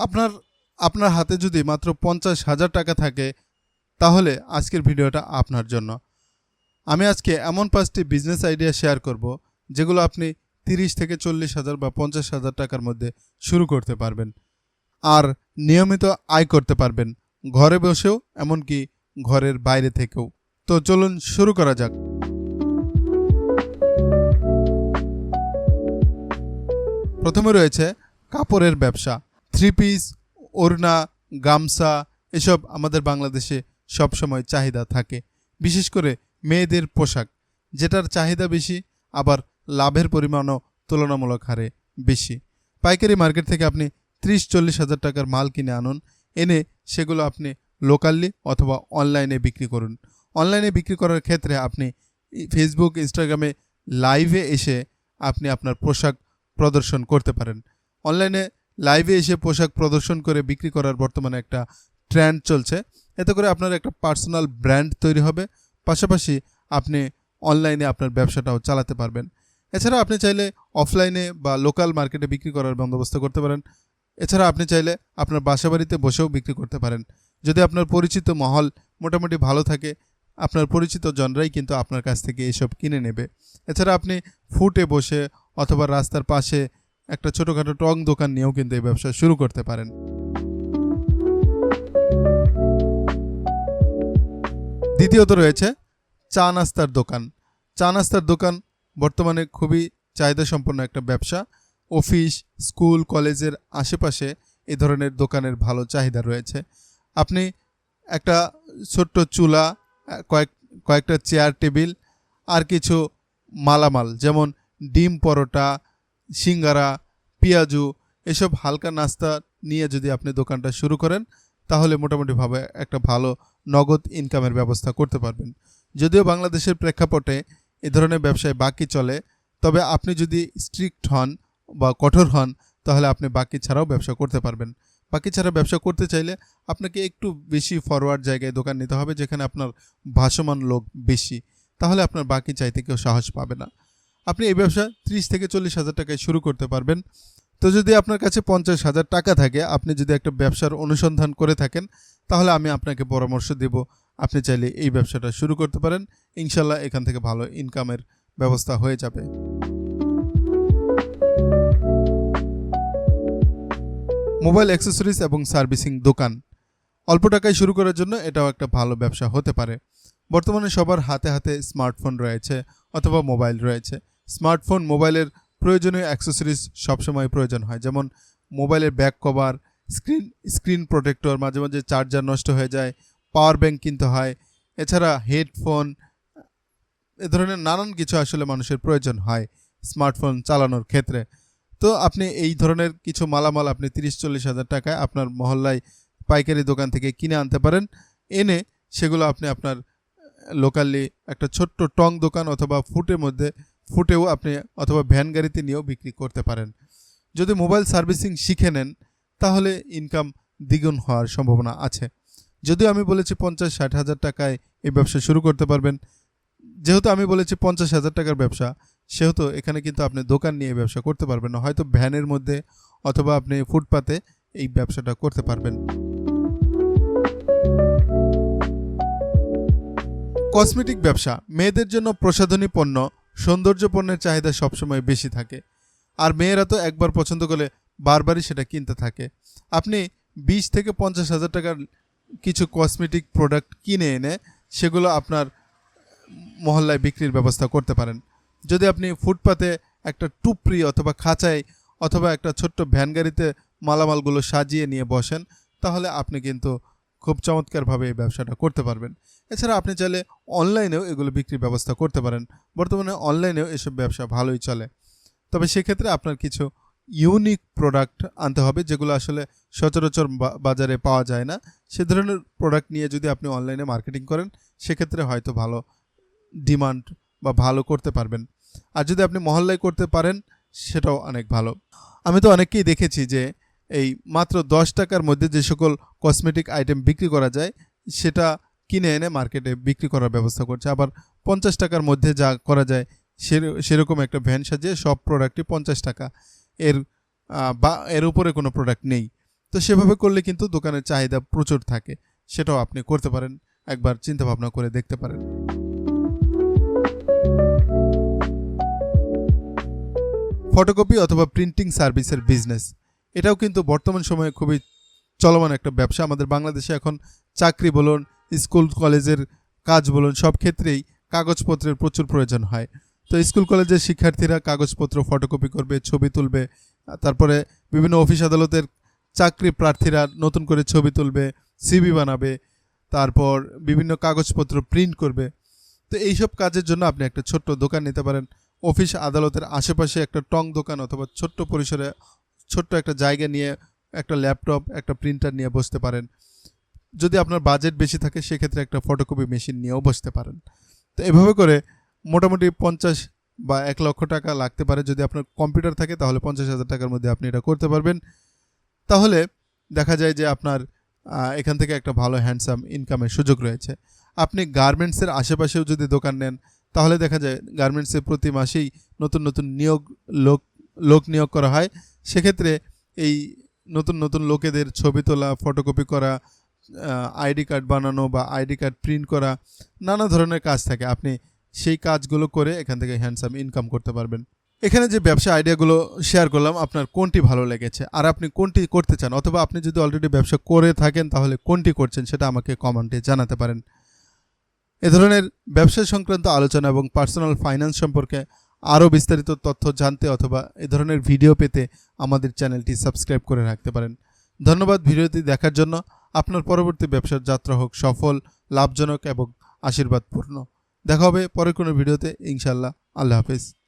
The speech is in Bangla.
আপনার আপনার হাতে যদি মাত্র পঞ্চাশ হাজার টাকা থাকে, তাহলে আজকের ভিডিওটা আপনার জন্য। আমি আজকে এমন পাঁচটি বিজনেস আইডিয়া শেয়ার করব, যেগুলো আপনি তিরিশ থেকে চল্লিশ হাজার বা পঞ্চাশ হাজার টাকার মধ্যে শুরু করতে পারবেন। আর নিয়মিত আয় করতে পারবেন, ঘরে বসেও, এমনকি ঘরের বাইরে থেকেও। তো চলুন শুরু করা যাক। প্রথমে রয়েছে কাপড়ের ব্যবসা। থ্রি পিস ওড়না, গামছা, এসব আমাদের বাংলাদেশে সবসময় চাহিদা থাকে। বিশেষ করে মেয়েদের পোশাক, যেটার চাহিদা বেশি, আবার লাভের পরিমাণও তুলনামূলক হারে বেশি। পাইকারি মার্কেট থেকে আপনি ত্রিশ, চল্লিশ হাজার টাকার মাল কিনে আনুন, এনে সেগুলো আপনি লোকালি অথবা অনলাইনে বিক্রি করুন। অনলাইনে বিক্রি করার ক্ষেত্রে আপনি ফেসবুক, ইনস্টাগ্রামে লাইভে এসে আপনি আপনার পোশাক প্রদর্শন করতে পারেন। অনলাইনে লাইভে এসে পোশাক প্রদর্শন করে বিক্রি করার বর্তমানে একটা ট্রেন্ড চলছে। এতে করে আপনার একটা পার্সোনাল ব্র্যান্ড তৈরি হবে। পাশাপাশি আপনি অনলাইনে আপনার ব্যবসাটাও চালাতে পারবেন। এছাড়া আপনি চাইলে অফলাইনে বা লোকাল মার্কেটে বিক্রি করার বন্দোবস্ত করতে পারেন। এছাড়া আপনি চাইলে আপনার বাসাবাড়িতে বসেও বিক্রি করতে পারেন। যদি আপনার পরিচিত মহল মোটামুটি ভালো থাকে, আপনার পরিচিত জনরাই কিন্তু আপনার কাছ থেকে এসব কিনে নেবে। এছাড়া আপনি ফুটে বসে অথবা রাস্তার পাশে একটা ছোটোখাটো টং দোকান নিয়েও কিন্তু এই ব্যবসা শুরু করতে পারেন। দ্বিতীয়ত রয়েছে চা নাস্তার দোকান। চা নাস্তার দোকান বর্তমানে খুবই চাহিদা সম্পন্ন একটা ব্যবসা। অফিস, স্কুল, কলেজের আশেপাশে এ ধরনের দোকানের ভালো চাহিদা রয়েছে। আপনি একটা ছোট্ট চুলা, কয়েক, কয়েকটা চেয়ার, টেবিল আর কিছু মালামাল যেমন ডিম পরোটা সিঙ্গারা, পেঁয়াজু, এসব হালকা নাস্তা নিয়ে যদি আপনি দোকানটা শুরু করেন, তাহলে মোটামুটিভাবে একটা ভালো নগদ ইনকামের ব্যবস্থা করতে পারবেন। যদিও বাংলাদেশের প্রেক্ষাপটে এ ধরনের ব্যবসায় বাকি চলে, তবে আপনি যদি স্ট্রিক্ট হন বা কঠোর হন, তাহলে আপনি বাকি ছাড়াও ব্যবসা করতে পারবেন। বাকি ছাড়া ব্যবসা করতে চাইলে আপনাকে একটু বেশি ফরওয়ার্ড জায়গায় দোকান নিতে হবে, যেখানে আপনার ভাসমান লোক বেশি। তাহলে আপনার বাকি চাইতে কেউ সাহস পাবে না। আপনি এই ব্যবসা ত্রিশ থেকে চল্লিশ হাজার টাকায় শুরু করতে পারবেন। তো যদি আপনার কাছে পঞ্চাশ হাজার টাকা থাকে, আপনি যদি একটা ব্যবসার অনুসন্ধান করে থাকেন, তাহলে আমি আপনাকে পরামর্শ দেব। আপনি চাইলে এই ব্যবসাটা শুরু করতে পারেন। ইনশাল্লাহ এখান থেকে ভালো ইনকামের ব্যবস্থা হয়ে যাবে। মোবাইল অ্যাক্সেসরিজ এবং সার্ভিসিং দোকান। অল্প টাকায় শুরু করার জন্য এটাও একটা ভালো ব্যবসা হতে পারে। বর্তমানে সবার হাতে হাতে স্মার্টফোন রয়েছে অথবা মোবাইল রয়েছে। স্মার্টফোন মোবাইলের প্রয়োজনীয় অ্যাক্সেসরিজ সবসময় প্রয়োজন হয়। যেমন মোবাইলের back cover, screen screen protector, মাঝে মাঝে চার্জার নষ্ট হয়ে যায়, পাওয়ার ব্যাংক কিনতে হয়। এছাড়া হেডফোন, এ ধরনের নানান কিছু আসলে মানুষের প্রয়োজন হয় স্মার্টফোন চালানোর ক্ষেত্রে। তো আপনি এই ধরনের কিছু মালামাল আপনি তিরিশ, চল্লিশ হাজার টাকায় আপনার মহল্লায় পাইকারি দোকান থেকে কিনে আনতে পারেন। এনে সেগুলো আপনি আপনার লোকালি একটা ছোট্ট টং দোকান অথবা ফুটের মধ্যে ফুটেও আপনি অথবা ভ্যান গাড়িতে নিয়েও বিক্রি করতে পারেন। যদি মোবাইল সার্ভিসিং শিখে নেন, তাহলে ইনকাম দ্বিগুণ হওয়ার সম্ভাবনা আছে। যদিও আমি বলেছি পঞ্চাশ, ষাট হাজার টাকায় এই ব্যবসা শুরু করতে পারবেন। যেহেতু আমি বলেছি পঞ্চাশ হাজার টাকার ব্যবসা, সেহেতু এখানে কিন্তু আপনি দোকান নিয়ে ব্যবসা করতে পারবেন না। হয়তো ভ্যানের মধ্যে অথবা আপনি ফুটপাতে এই ব্যবসাটা করতে পারবেন। কসমেটিক ব্যবসা, মেয়েদের জন্য প্রসাধনী পণ্য সৌন্দর্য পণ্যের চাহিদা সবসময় বেশি থাকে। আর মেয়েরা তো একবার পছন্দ করলে বারবারই সেটা কিনতে থাকে। আপনি বিশ থেকে পঞ্চাশ হাজার টাকার কিছু কসমেটিক প্রোডাক্ট কিনে এনে সেগুলো আপনার মহল্লায় বিক্রির ব্যবস্থা করতে পারেন। যদি আপনি ফুটপাতে একটা টুপরি অথবা খাঁচায় অথবা একটা ছোট্ট ভ্যান গাড়িতে মালামালগুলো সাজিয়ে নিয়ে বসেন, তাহলে আপনি কিন্তু খুব চমৎকারভাবে এই ব্যবসাটা করতে পারবেন। এছাড়া আপনি চাইলে অনলাইনেও এগুলো বিক্রির ব্যবস্থা করতে পারেন। বর্তমানে অনলাইনেও এসব ব্যবসা ভালোই চলে। তবে সেক্ষেত্রে আপনার কিছু ইউনিক প্রোডাক্ট আনতে হবে, যেগুলো আসলে সচরাচর বাজারে পাওয়া যায় না। সে ধরনের প্রোডাক্ট নিয়ে যদি আপনি অনলাইনে মার্কেটিং করেন, সেক্ষেত্রে হয়তো ভালো ডিমান্ড বা ভালো করতে পারবেন। আর যদি আপনি মহল্লায় করতে পারেন, সেটাও অনেক ভালো। আমি তো অনেককেই দেখেছি যে এই মাত্র দশ টাকার মধ্যে যে সকল কসমেটিক আইটেম বিক্রি করা যায়, সেটা কিনে এনে মার্কেটে বিক্রি করার ব্যবস্থা করছে। আবার পঞ্চাশ টাকার মধ্যে যা করা যায় সেরকম একটা ভ্যান সাজিয়ে সব প্রোডাক্টই পঞ্চাশ টাকা। এর বা, এর উপরে কোনো প্রোডাক্ট নেই। তো সেভাবে করলে কিন্তু দোকানের চাহিদা প্রচুর থাকে। সেটাও আপনি করতে পারেন। একবার চিন্তা ভাবনা করে দেখতে পারেন। ফটোকপি অথবা প্রিন্টিং সার্ভিসের বিজনেস এটাও কিন্তু বর্তমান সময়ে খুবই চলমান একটা ব্যবসা। আমাদের বাংলাদেশে এখন চাকরি বলুন, স্কুল, কলেজের কাজ বলুন, সব ক্ষেত্রেই কাগজপত্রের প্রচুর প্রয়োজন হয়। তো স্কুল, কলেজের শিক্ষার্থীরা কাগজপত্র ফটোকপি করবে, ছবি তুলবে, তারপরে বিভিন্ন অফিস আদালতের চাকরি প্রার্থীরা নতুন করে ছবি তুলবে সিবি বানাবে, তারপর বিভিন্ন কাগজপত্র প্রিন্ট করবে। তো এইসব কাজের জন্য আপনি একটা ছোট্ট দোকান নিতে পারেন। অফিস আদালতের আশেপাশে একটা টং দোকান অথবা ছোট্ট পরিসরে ছোট্ট একটা জায়গা নিয়ে, একটা ল্যাপটপ, একটা প্রিন্টার নিয়ে বসতে পারেন। যদি আপনার বাজেট বেশি থাকে, সেক্ষেত্রে একটা ফটোকপি মেশিন নিয়েও বসতে পারেন। তো এভাবে করে মোটামুটি পঞ্চাশ বা এক লক্ষ টাকা লাগতে পারে। যদি আপনার কম্পিউটার থাকে, তাহলে পঞ্চাশ হাজার টাকার মধ্যে আপনি এটা করতে পারবেন। তাহলে দেখা যায় যে আপনার এখান থেকে একটা ভালো হ্যান্ডসাম ইনকামের সুযোগ রয়েছে। আপনি গার্মেন্টসের আশেপাশেও যদি দোকান নেন, তাহলে দেখা যায় গার্মেন্টসে প্রতি মাসেই নতুন নতুন নিয়োগ, লোক লোক নিয়োগ করা হয়। সেক্ষেত্রে এই নতুন নতুন লোকেদের ছবি তোলা ফটোকপি করা আইডি কার্ড বানানো বা আইডি কার্ড প্রিন্ট করা, নানা ধরনের কাজ থাকে। আপনি সেই কাজগুলো করে এখান থেকে হ্যান্ডসাম ইনকাম করতে পারবেন। এখানে যে ব্যবসা আইডিয়াগুলো শেয়ার করলাম, আপনার কোনটি ভালো লেগেছে? আর আপনি কোনটি করতে চান? অথবা আপনি যদি অলরেডি ব্যবসা করে থাকেন, তাহলে কোনটি করছেন সেটা আমাকে কমেন্টে জানাতে পারেন। এ ধরনের ব্যবসা সংক্রান্ত আলোচনা এবং পার্সোনাল ফাইন্যান্স সম্পর্কে আরও বিস্তারিত তথ্য জানতে অথবা এ ধরনের ভিডিও পেতে আমাদের চ্যানেলটি সাবস্ক্রাইব করে রাখতে পারেন। ধন্যবাদ ভিডিওটি দেখার জন্য। আপনার পরবর্তী ব্যবসার যাত্রা হোক সফল, লাভজনক এবং আশীর্বাদপূর্ণ। দেখা হবে পরে কোনো ভিডিওতে। ইনশাল্লাহ আল্লাহ হাফেজ।